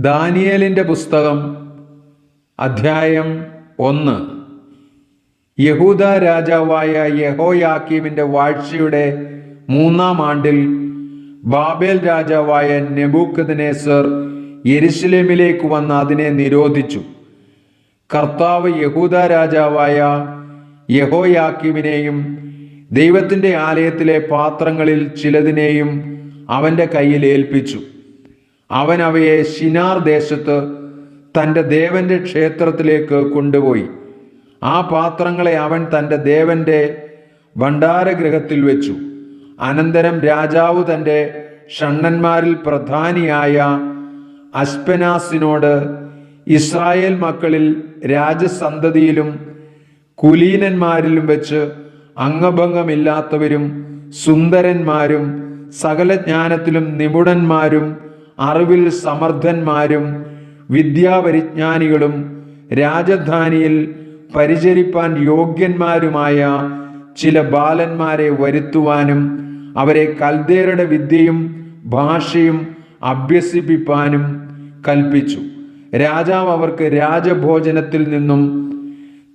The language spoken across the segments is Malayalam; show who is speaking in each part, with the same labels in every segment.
Speaker 1: ദാനിയേലിന്റെ പുസ്തകം അധ്യായം ഒന്ന്. യഹൂദ രാജാവായ യഹോയാക്കീമിന്റെ വാഴ്ചയുടെ മൂന്നാം ആണ്ടിൽ ബാബേൽ രാജാവായ നെബൂഖദ്നേസർ യെരുസലേമിലേക്ക് വന്ന് അതിനെ നിരോധിച്ചു. കർത്താവ് യഹൂദ രാജാവായ യഹോയാക്കീമിനെയും ദൈവത്തിന്റെ ആലയത്തിലെ പാത്രങ്ങളിൽ ചിലതിനെയും അവന്റെ കയ്യിൽ ഏൽപ്പിച്ചു. അവൻ അവയെ ശിനാർ ദേശത്ത് തന്റെ ദേവന്റെ ക്ഷേത്രത്തിലേക്ക് കൊണ്ടുപോയി. ആ പാത്രങ്ങളെ അവൻ തന്റെ ദേവന്റെ ഭണ്ഡാരഗൃഹത്തിൽ വെച്ചു. അനന്തരം രാജാവ് തന്റെ ഷണ്ണന്മാരിൽ പ്രധാനിയായ അസ്പെനാസിനോട് ഇസ്രായേൽ മക്കളിൽ രാജസന്തതിയിലും കുലീനന്മാരിലും വെച്ച് അംഗഭംഗമില്ലാത്തവരും സുന്ദരന്മാരും സകല ജ്ഞാനത്തിലും നിപുണന്മാരും അറിവിൽ സമർത്ഥന്മാരും വിദ്യാപരിജ്ഞാനികളും രാജധാനിയിൽ പരിചരിപ്പാൻ യോഗ്യന്മാരുമായ ചില ബാലന്മാരെ വരുത്തുവാനും അവരെ കൽദേരുടെ വിദ്യയും ഭാഷയും അഭ്യസിപ്പിപ്പാനും കൽപ്പിച്ചു. രാജാവ് അവർക്ക് രാജഭോജനത്തിൽ നിന്നും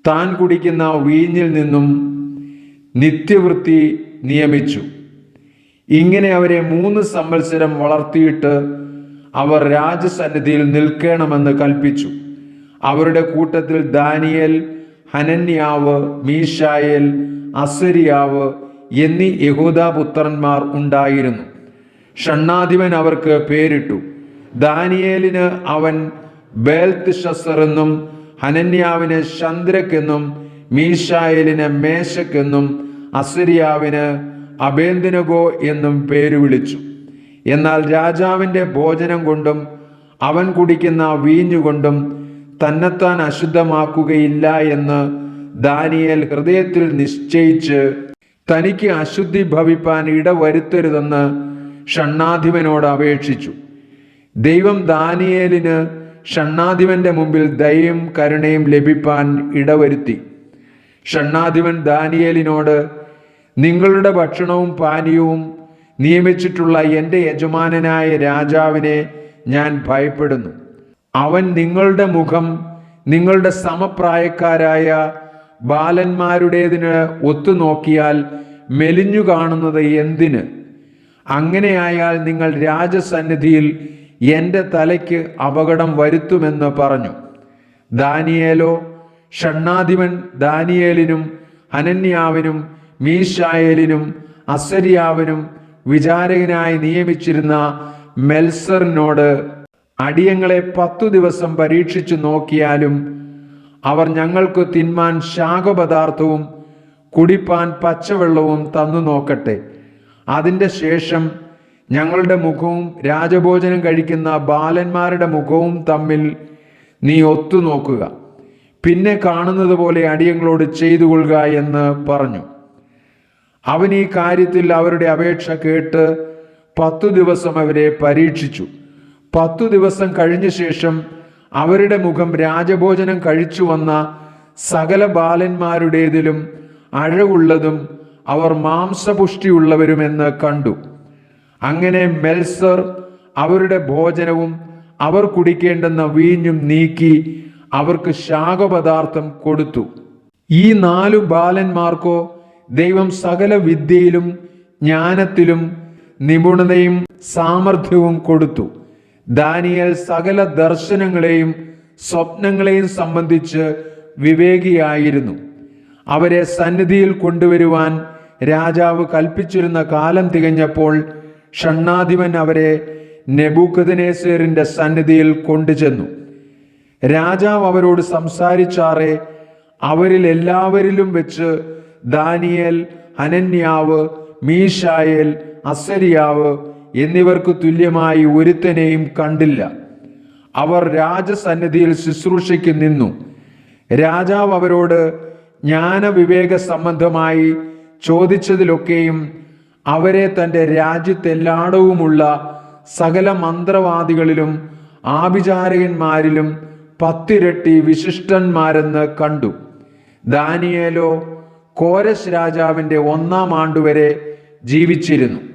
Speaker 1: താൻ കുടിക്കുന്ന വീഞ്ഞിൽ നിന്നും നിത്യവൃത്തി നിയമിച്ചു. ഇങ്ങനെ അവരെ മൂന്ന് സംവത്സരം വളർത്തിയിട്ട് അവർ രാജസന്നിധിയിൽ നിൽക്കണമെന്ന് കൽപ്പിച്ചു. അവരുടെ കൂട്ടത്തിൽ ദാനിയൽ ഹനന്യാവ് മീഷായേൽ അസരിയാവ് എന്നീ യഹൂദാപുത്രന്മാർ ഉണ്ടായിരുന്നു. ഷണ്ണാധിപൻ അവർക്ക് പേരിട്ടു. ദാനിയേലിന് അവൻ ബേൽത്ത് ഷസർ എന്നും ഹനന്യാവിന് ചന്ദ്രക് എന്നും മീഷായേലിന് മേശക് എന്നും അസരിയാവിന് അബേന്ദനഗോ എന്നും പേര് വിളിച്ചു എന്നാൽ രാജാവിന്റെ ഭോജനം കൊണ്ടും അവൻ കുടിക്കുന്ന വീഞ്ഞുകൊണ്ടും തന്നെത്താൻ അശുദ്ധമാക്കുകയില്ല എന്ന് ദാനിയേൽ ഹൃദയത്തിൽ നിശ്ചയിച്ച് തനിക്ക് അശുദ്ധി ഭവിപ്പാൻ ഇടവരുത്തരുതെന്ന് ഷണ്ണാധിപനോട് അപേക്ഷിച്ചു. ദൈവം ദാനിയേലിന് ഷണ്ണാധിപന്റെ മുമ്പിൽ ദയയും കരുണയും ലഭിപ്പാൻ ഇടവരുത്തി. ഷണ്ണാധിപൻ ദാനിയേലിനോട് നിങ്ങളുടെ ഭക്ഷണവും പാനീയവും നിയമിച്ചിട്ടുള്ള എന്റെ യജമാനനായ രാജാവിനെ ഞാൻ ഭയപ്പെടുന്നു. അവൻ നിങ്ങളുടെ മുഖം നിങ്ങളുടെ സമപ്രായക്കാരായ ബാലന്മാരുടേതിന് ഒത്തുനോക്കിയാൽ മെലിഞ്ഞു കാണുന്നത് എന്തിന്? അങ്ങനെയായാൽ നിങ്ങൾ രാജസന്നിധിയിൽ എന്റെ തലയ്ക്ക് അപകടം വരുത്തുമെന്ന് പറഞ്ഞു. ദാനിയേലോ ഷണ്ണാധിപൻ ദാനിയേലിനും അനന്യാവിനും മീശായേലിനും അസരിയാവിനും വിചാരകനായി നിയമിച്ചിരുന്ന മെൽസറിനോട് അടിയങ്ങളെ പത്തു ദിവസം പരീക്ഷിച്ചു നോക്കിയാലും അവർ ഞങ്ങൾക്ക് തിന്മാൻ ശാഖപദാർത്ഥവും കുടിപ്പാൻ പച്ചവെള്ളവും തന്നു നോക്കട്ടെ. അതിന്റെ ശേഷം ഞങ്ങളുടെ മുഖവും രാജഭോജനം കഴിക്കുന്ന ബാലന്മാരുടെ മുഖവും തമ്മിൽ നീ ഒത്തുനോക്കുക. പിന്നെ കാണുന്നത് പോലെ അടിയങ്ങളോട് ചെയ്തു കൊള്ളുക എന്ന് പറഞ്ഞു. അവൻ ഈ കാര്യത്തിൽ അവരുടെ അപേക്ഷ കേട്ട് പത്തു ദിവസം അവരെ പരീക്ഷിച്ചു. പത്തു ദിവസം കഴിഞ്ഞ ശേഷം അവരുടെ മുഖം രാജഭോജനം കഴിച്ചു വന്ന സകല ബാലന്മാരുടേതിലും അഴകുള്ളതും അവർ മാംസപുഷ്ടിയുള്ളവരുമെന്ന് കണ്ടു. അങ്ങനെ മെൽസർ അവരുടെ ഭോജനവും അവർ കുടിക്കേണ്ടുന്ന വീഞ്ഞും നീക്കി അവർക്ക് ശാഖപദാർത്ഥം കൊടുത്തു. ഈ നാലു ബാലന്മാർക്കോ ദൈവം സകല വിദ്യയിലും ജ്ഞാനത്തിലും നിപുണതയും സാമർഥ്യവും കൊടുത്തു. ദാനിയൽ സകല ദർശനങ്ങളെയും സ്വപ്നങ്ങളെയും സംബന്ധിച്ച് വിവേകിയായിരുന്നു. അവരെ സന്നിധിയിൽ കൊണ്ടുവരുവാൻ രാജാവ് കൽപ്പിച്ചിരുന്ന കാലം തികഞ്ഞപ്പോൾ ഷണ്ണാധിപൻ അവരെ നെബൂക്കദനേസറിന്റെ സന്നിധിയിൽ കൊണ്ടുചെന്നു. രാജാവ് അവരോട് സംസാരിച്ചാറെ അവരിൽ എല്ലാവരിലും വെച്ച് ദാനിയേൽ ഹനന്യാവ് മീഷായേൽ അസരിയാവ് എന്നിവർക്ക് തുല്യമായി ഒരുത്തനെയും കണ്ടില്ല. അവർ രാജസന്നിധിയിൽ ശുശ്രൂഷയ്ക്ക് നിന്നു. രാജാവ് അവരോട് ജ്ഞാനവിവേക സംബന്ധമായി ചോദിച്ചതിലൊക്കെയും അവരെ തന്റെ രാജ്യത്തെല്ലാടവുമുള്ള സകല മന്ത്രവാദികളിലും ആഭിചാരകന്മാരിലും പത്തിരട്ടി വിശിഷ്ടന്മാരെന്ന് കണ്ടു. ദാനിയേലോ കോരസ് രാജാവിന്റെ ഒന്നാം ആണ്ടുവരെ ജീവിച്ചിരുന്നു.